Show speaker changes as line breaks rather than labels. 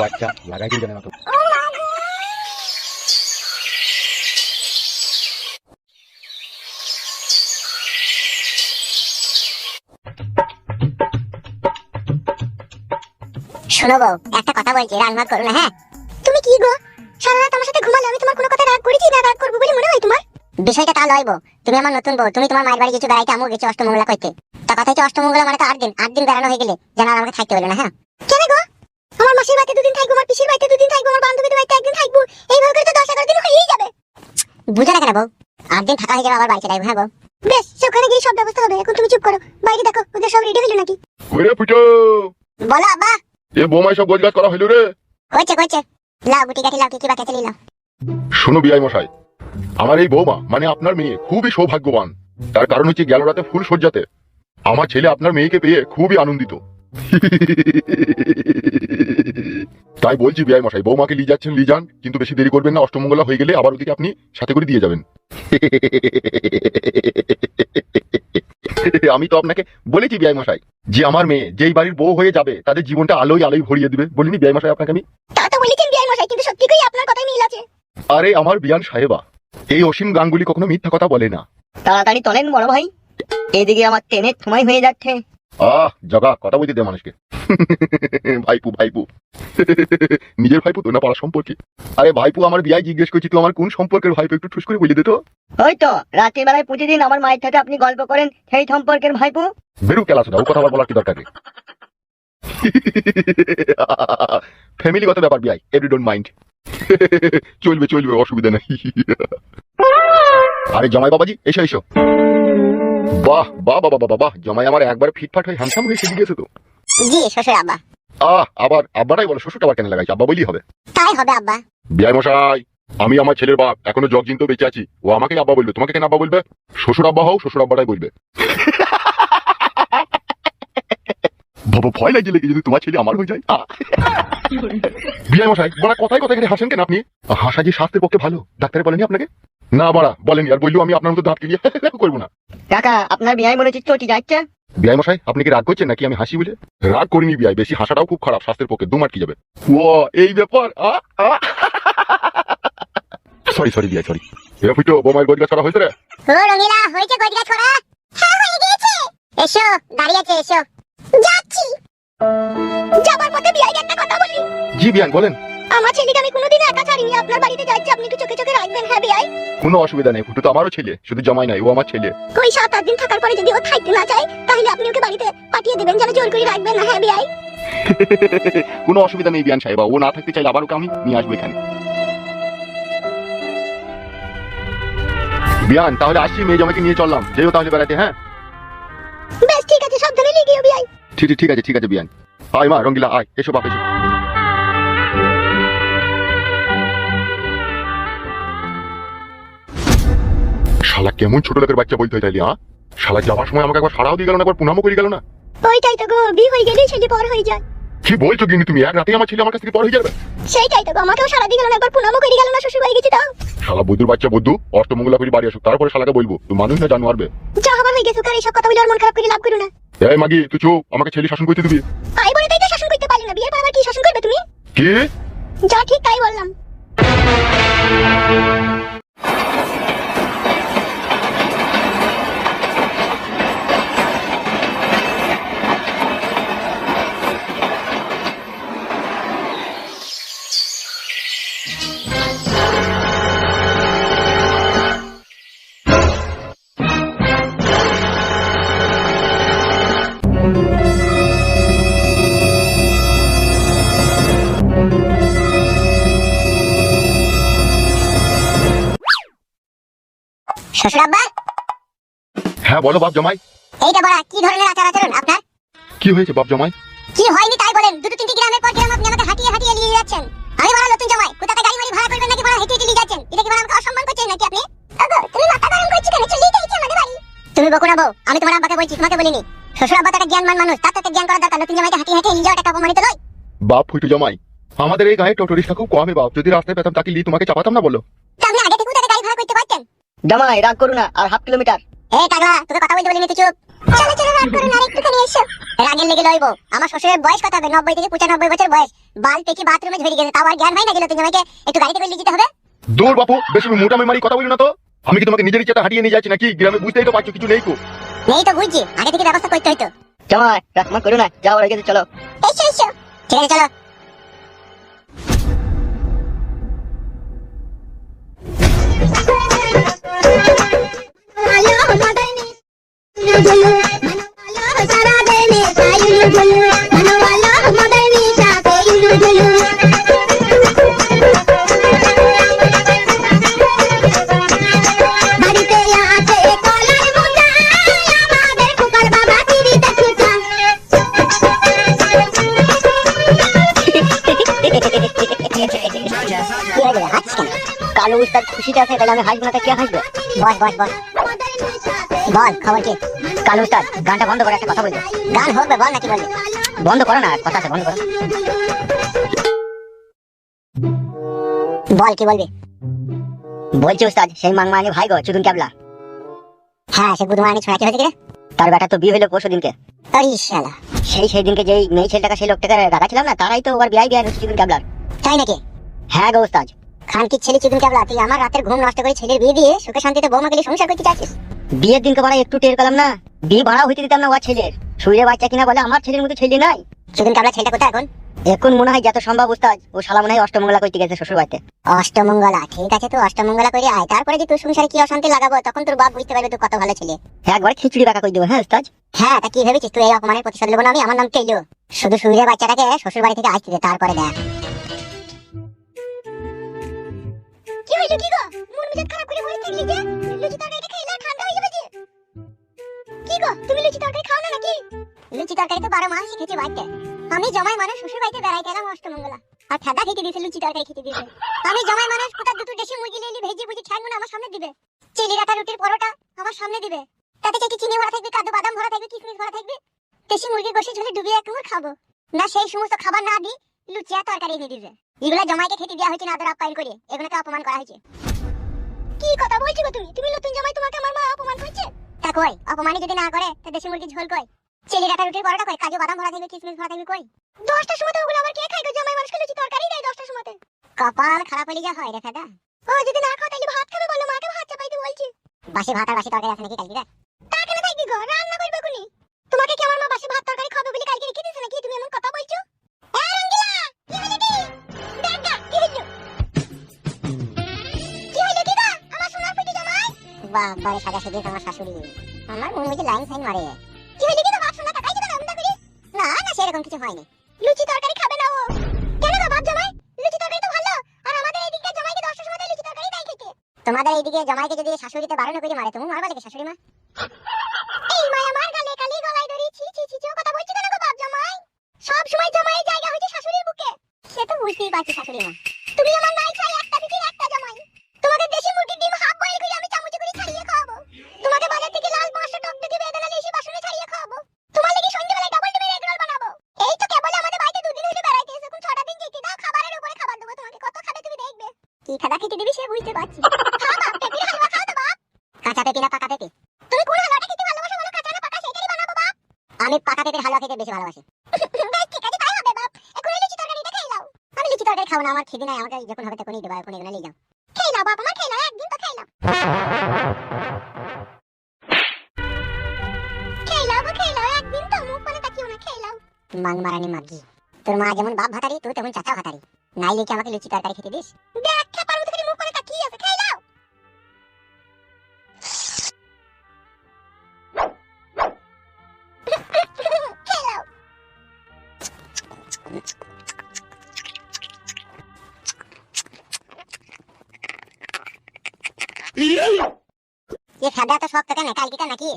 বাচ্চা লাগাই জানে না তো
শোনো বউ, একটা কথা বলছি রাগ করো না হ্যাঁ? তুমি কি গো? সারা রাত আমার সাথে ঘুমালে আমি তোমার কোনো কথা রাগ করেছি না রাগ করব বলে মনে হয় তোমার? বিষয়টা তা লয় তুমি আমার নতুন বউ তুমি তোমার মায়ের বাড়ি গেছো বেড়াইতে আমিও গেছি অষ্টমঙ্গলা করতে তা কথা হচ্ছে অষ্টমঙ্গলা মানে তো আট দিন আট দিন বেড়ানো হয়ে গেলে যেন আর আমাকে থাকতে বলে না হ্যাঁ? কেন গো? আমার মাসির বাড়িতে দুদিন থাকব আমার পিসির বাড়িতে দুদিন থাকব আমার বান্ধবীদের বাড়িতে একদিন থাকব এইভাবে করে তো দশ এগারো দিন হয়েই যাবে। বুঝে না কেন বউ আট দিন থাকা হয়ে যাবে আবার বাড়িতে যাইবো হ্যাঁ বউ? বেশ সেখানে গিয়ে সব ব্যবস্থা হবে এখন তুমি চুপ করো বাইরে দেখো ওদের সব রেডি হলো নাকি?
ওরে ফুটো!
বলো আব্বা।
এ বোমাই সব গোজগাজ করা হইল রে।
কইছে কইছে লাও গুটি কাঠি লাও কি কি বাকি লাও
শোনো বিআই মশাই আমার এই বৌমা মানে আপনার মেয়ে খুবই সৌভাগ্যবান। তার কারণ হচ্ছে গেল রাতে ফুল সজ্জাতে। আমার ছেলে আপনার মেয়েকে পেয়ে খুবই আনন্দিত। তাই বলছি বিআই মশাই বৌমাকে নিয়ে যাচ্ছেন নিয়ে যান কিন্তু বেশি দেরি করবেন না অষ্টমঙ্গলা হয়ে গেলে আবার ওদিকে আপনি সাথে করে দিয়ে যাবেন। আমি তো আপনাকে বলেছি বিআই মশাই যে আমার মেয়ে যেই বাড়ির বউ হয়ে যাবে তাদের জীবনটা আলোয় আলোয় ভরিয়ে দিবে। বলিনি বিআই মশাই আপনাকে আমি?
তা তো বলেছেন বিআই মশাই কিন্তু সত্যি কই আপনার কথাই মিল আছে।
আরে আমার বিয়ান সাহেবা এই অসীম গাঙ্গুলি কখনো মিথ্যা কথা বলে না।
তাড়াতাড়ি তোলেন বড় ভাই। এদিকে আমার ট্রেনের সময় হয়ে যাচ্ছে।
আহ জগা কথা বলতে দে মানুষকে। ভাইপু ভাইপু। নিজের ভাইপু তো না পাড়া সম্পর্কে? আরে ভাইপু আমার বিয়ায় জিজ্ঞেস করছি তুই আমার কোন সম্পর্কের ভাইপু? একটু ঠুস করে বলে দে তো।
ওই তো রাতের বেলায় প্রতিদিন আমার মায়ের সাথে আপনি গল্প করেন সেই সম্পর্কের ভাইপু।
বেরু কেলা শুধু ও কথা বলার কি দরকার নেই ফ্যামিলিগত ব্যাপার বিয়াই এভরি ডোন্ট মাইন্ড। চলবে চলবে অসুবিধা নেই। আরে জমাই বাবাজি এসো এসো। বাহ বাহ বাবা বাবা বাহ জমাই আমার একবার ফিটফাট হয়ে হ্যান্ডসাম হয়ে সেদিকে গেছে তো।
জি শ্বশুর আব্বা।
আহ আবার আব্বাটাই বলো শ্বশুরটা আবার কেন লাগাইছে? আব্বা বললেই হবে।
তাই হবে আব্বা।
বিয়াই মশাই আমি আমার ছেলের বাপ এখনও জগ জিনতে বেঁচে আছি। ও আমাকে আব্বা বলবে। তোমাকে কেন আব্বা বলবে? শ্বশুর আব্বা হও শ্বশুর আব্বাটাই বলবে। বাবা ভয় লাগছে লেগে যদি তোমার ছেলে আমার হয়ে যায়। বিয়াই মশাই বড়া কথায় কথায় এখানে হাসেন কেন আপনি? হাসা যে স্বাস্থ্যের পক্ষে ভালো ডাক্তারে বলেনি আপনাকে? না বড়া বলেনি আর বলল আমি আপনার মতো দাঁত কিনিয়ে করব না।
কাকা আপনার বিয়ে মনে হচ্ছে চটি যাচ্ছে?
বিয়াই মশাই আপনি কি রাগ করছেন নাকি আমি হাসি বলে? রাগ করিনি বিয়াই বেশি হাসাটাও খুব খারাপ স্বাস্থ্যের পক্ষে দুমার কি যাবে? ও এই ব্যাপার সরি সরি বিয়াই সরি এ ফুটো বোমার গজগা ছড়া হয়েছে রে।
ও রঙিলা হয়েছে গজগা ছড়া? হ্যাঁ হয়ে গিয়েছে। এসো দাঁড়িয়ে আছে এসো। যাবার পথে বিয়াই একটা কথা বলি
জি বিয়ান বলেন।
আমার ছেলেকে আমি কোনোদিন একা ছাড়িনি। আপনার বাড়িতে যাচ্ছি আপনি একটু চোখে চোখে রাখবেন হ্যাঁ বিয়াই
কোনো অসুবিধা নেই ফুটো তো আমারও ছেলে শুধু জমাই নাই ও আমার ছেলে।
ওই সাত আট দিন থাকার পরে যদি ও থাকতে না চায় তাহলে আপনি ওকে বাড়িতে পাঠিয়ে দেবেন যেন জোর করে রাখবেন না হ্যাঁ বিয়াই
কোনো অসুবিধা নেই বিয়ান সাহেবা ও না থাকতে চাইলে আবার ওকে আমি নিয়ে আসব এখানে। বিয়ান তাহলে আসছি মেয়ে জমাকে নিয়ে চললাম। যেও তাহলে বেড়াতে হ্যাঁ?
বেশ ঠিক আছে সাবধানে লিখিও বিয়াই
ঠিক ঠিক আছে ঠিক আছে বিয়ান। আয় মা রঙ্গিলা আয় এসো বাপ এসো। শালা কেমন ছোট লোকের বাচ্চা বলতে তাইলে হ্যাঁ শালা যাওয়ার সময় আমাকে একবার সারাও দিয়ে গেল না একবার পুনামও করে গেল না?
ওইটাই তো গো বিয়ে হয়ে গেলেই ছেলে পর হয়ে যায়।
কি বলছো কিন্তু তুমি? এক রাতে আমার ছেলে আমার কাছ থেকে পর হয়ে যাবে?
সেইটাই তো গো আমাকেও সারা দিয়ে গেল না একবার পুনামও করে গেল না শ্বশুর বাড়ি গেছি তাও
শালা বুদ্ধুর বাচ্চা বুদ্ধু অষ্টমঙ্গলা করে বাড়ি আসুক তারপরে শালাকে বলব তুই মানুষ না জানো আরবে
যা হবার হয়ে গেছে কার এইসব কথা বলে আর মন খারাপ করে লাভ করো না।
এই মাগি তুই চো আমাকে ছেলে শাসন করতে দিবি।
আই বলে তাই শাসন করতে পারলি না বিয়ের পর আবার কি শাসন করবে তুমি?
কি?
যা ঠিক তাই বললাম। শ্বশুর আব্বা
হ্যাঁ বলো বাপ জমাই
এইটা বড়া কি ধরনের আচার আচরণ আপনার?
কি হয়েছে বাপ জমাই
কি হয়নি তাই বলেন। দুটো তিনটি গ্রামের পর গ্রাম আপনি আমাকে হাঁটিয়ে হাঁটিয়ে নিয়ে যাচ্ছেন। আমি বড় নতুন জামাই কোথাতে গাড়ি মারি ভাড়া করবেন নাকি বড় হেঁটে হেঁটে নিয়ে যাচ্ছেন? এটা কি বড় আমাকে অসম্মান করছেন নাকি আপনি? তুমি মাথা গরম করছ কেন? চলেই তো আমাদের বাড়ি। তুমি বউ আমি তোমার আব্বাকে বলছি তোমাকে বলিনি। শ্বশুর আব্বা একটা জ্ঞানমান মানুষ তার তো একটা জ্ঞান করার দরকার। নতুন জামাইকে হাঁটিয়ে হাঁটিয়ে নিয়ে যাওয়াটা একটা অপমানিত নয়
বাপ ফুটু জমাই। আমাদের এই গায়ে টোটরিস্টটা খুব কমে বাপ। যদি রাস্তায় পেতাম তাকে লি তোমাকে চাপাতাম না বলো
তা আপনি আগে থেকে তাকে গাড়ি ভাড়া করতে পারতেন
জামাই রাগ করু না আর হাফ কিলোমিটার।
এ টাগলা তোকে কথা বলতে বলিনি তুই চুপ। চলো চলো রাগ করুন আর একটুখানি এসো। রাগের লেগে লইবো। আমার শ্বশুরের বয়স কত হবে? নব্বই থেকে পঁচানব্বই বছর বয়স। বাল পেকি বাথরুমে ঝরে গেছে তাও আর জ্ঞান হয় না গেল তুমি আমাকে একটু গাড়িতে করে নিয়ে যেতে হবে?
দূর বাপু বেশি মোটা মেমারি কথা বলি না তো। আমি কি তোমাকে নিজের ইচ্ছাটা হারিয়ে নিয়ে যাচ্ছি নাকি? গ্রামে বুঝতেই তো পারছ কিছু নেই কো।
নেই তো বুঝছি। আগে থেকে ব্যবস্থা করতে হইতো।
জামাই রাগমান করু না যাও রেখে চলো।
এসো এসো। ঠিক আছে চলো।
কালো উস্তাদ খুশিতে আছে তাহলে আমি হাসবো না তা কে হাসবে
বস বস বস বল খবর কি?
কালো উস্তাদ গানটা বন্ধ করে একটা কথা বলবে।
গান হোক বে, বল নাকি বলবি
বন্ধ করো না কথা আছে বন্ধ করো।
বল কি বলবি?
বলছি উস্তাদ সেই মাংমানি ভাই গো চুদুন ক্যাবলা।
হ্যাঁ সে বুধমানি ছোঁয়া কি হয়েছে কি
তার বেটা তো বিয়ে হলো পরশু দিনকে।
আরে শালা।
সেই সেই দিনকে যেই মেয়ে ছেলেটাকে সেই লোকটাকে রাখা ছিলাম না তারাই তো ওর বিয়াই বিয়ে হচ্ছে চুদুন ক্যাবলার।
তাই নাকি?
হ্যাঁ গো উস্তাদ।
খান কি ছেলে চিকুন কাবলা তুই আমার রাতের ঘুম নষ্ট করে ছেলের বিয়ে দিয়ে সুখে শান্তিতে বৌমা গেলে সংসার করতে চাচ্ছিস
বিয়ের দিনকে বাড়া একটু টের পেলাম না। বিয়ে বাড়া হইতে দিতাম না ওর ছেলের। শুয়ে বাচ্চা কিনা বলে আমার ছেলের মতো ছেলে নাই।
চিকুন কাবলা ছেলেটা কোথায় এখন?
এখন মনে হয় যত সম্ভব উস্তাদ ও শালা মনে হয় অষ্টমঙ্গলা করতে গেছে শ্বশুর বাড়িতে
অষ্টমঙ্গলা ঠিক আছে তুই অষ্টমঙ্গলা করে আয়। তারপরে যে তোর সংসারে কি অশান্তি লাগাবো তখন তোর বাপ বুঝতে পারবে তুই কত ভালো ছেলে।
একবার খিচুড়ি বাঁকা করে দেবো হ্যাঁ উস্তাদ?
হ্যাঁ তা কি ভেবেছিস তুই এই অপমানের প্রতিশোধ নেব না আমি? আমার নাম কেলো শুধু শুয়ে বাচ্চাটাকে শ্বশুর বাড়ি থেকে আসতে দে তারপরে দেখ। কি হইল কি গো? মন মেজাজ খারাপ করে বসে থাকলি যে? লুচি তরকারিটা কি গো, তুমি লুচি তরকারি খাও না নাকি? লুচি তরকারি তো বারো মাস শিখেছি বাড়িতে। আমি জমাই মানুষ শ্বশুর বাড়িতে বেড়াইতে এলাম অষ্টমঙ্গলা আর ফেদা খেতে দিয়েছে, লুচি তরকারি খেতে দিয়েছে। আমি জমাই মানুষ কোথা দুটো দেশি মুরগি লিলি ভেজে ভুজে ঠ্যাঙ্গুন আমার সামনে দিবে। চিলি রাটা রুটির পরোটা আমার সামনে দিবে। তাতে চাইছি চিনি ভরা থাকবে কাজু বাদাম ভরা থাকবে, কিশমিশ ভরা থাকবে। দেশি মুরগির গোশে ঝোলে ডুবিয়ে এক খাব। না, সেই সমস্ত খাবার না দি লুচিয়া তরকারি এনে দিবে। এগুলা জমাইকে খেতে দেওয়া হয়েছে না, আদর আপ্যায়ন করে। এগুলোকে অপমান করা হয়েছে। কি কথা বলছো তুমি? তুমি নতুন জামাই, তোমাকে আমার মা অপমান করছে? কই? অপমানই যদি না করে, তা দেশি মুরগির ঝোল কই? চিলি ডাটা রুটির পরোটা কই? কাজু, বাদাম ভরা থাকবে কিশমিশ ভরা থাকবে কই? দশটার সময় তো ওগুলো আবার কে খাই গো? জামাই মানুষকে লুচি তরকারি দেয় দশটার সময় কপাল খারাপ হলে যা হয় রে ফেদা। ও, যদি না খাও তাহলে ভাত খাবে বলো, মাকে ভাত চাপাইতে বলছি। বাসি ভাত আর বাসি তরকারি আছে নাকি কালকে দেখ তা কেন থাকবি গো? রান্না করবে কোনি? তোমাকে কি আমার মা বাসি ভাত তরকারি খাবে বলে কালকে রেখে দিয়েছে নাকি? তুমি এমন কথা বলছো? সাদা সেজে আমার শাশুড়ি। আমার মনে হচ্ছে লাইন সাইন মারে। কি কি করি? না না, সেরকম কিছু হয়নি। লুচি তরকারি খাবে না ও। কেন গো জামাই? লুচি তরকারি তো ভালো। আর আমাদের এইদিকে জামাইকে সময় লুচি তরকারি খেতে তোমাদের এইদিকে জামাইকে যদি শাশুড়িতে বারণ করে, মারে তুমি মারবা দেখে শাশুড়ি মা এই গালে, কালি গলায় ধরি, ছি ছি ছি কথা বলছি গো জামাই? সব সময় জামাই জায়গা হইছে শাশুড়ির বুকে। সে তো বুঝতেই পারছি শাশুড়ি মা তুমি আমার নাই কি খাদা খেতে দিবি সে বুঝতে পারছি। কাঁচা পেঁপে না পাকা পেঁপে? তুমি কোন হালুয়াটা খেতে ভালোবাসো বলো? কাঁচা না পাকা সেটাই বানাবো বাপ। আমি পাকা পেঁপের হালুয়া খেতে বেশি ভালোবাসি। ঠিক আছে তাই হবে বাপ। এখন এই লুচি তরকারিটা খেয়ে নাও। আমি লুচি তরকারি খাব না আমার খিদে নাই আমাকে যখন হবে তখনই দেবো এখন এগুলো নিয়ে যাও। খেয়ে নাও বাপ আমার খেয়ে নাও একদিন তো খেয়ে নাও। খেয়ে নাও গো, খেয়ে নাও একদিন তো মুখ তাকিও না খেয়ে নাও। মাং মারানি মাগি। তোর মা যেমন বাপ ভাতারি তুই তেমন চাচা ভাতারি। নাইলে কি আমাকে লুচি তরকারি খেতে দিস? দেখ এ সাদা তো শক্ত কেন? কালকিটা নাকি?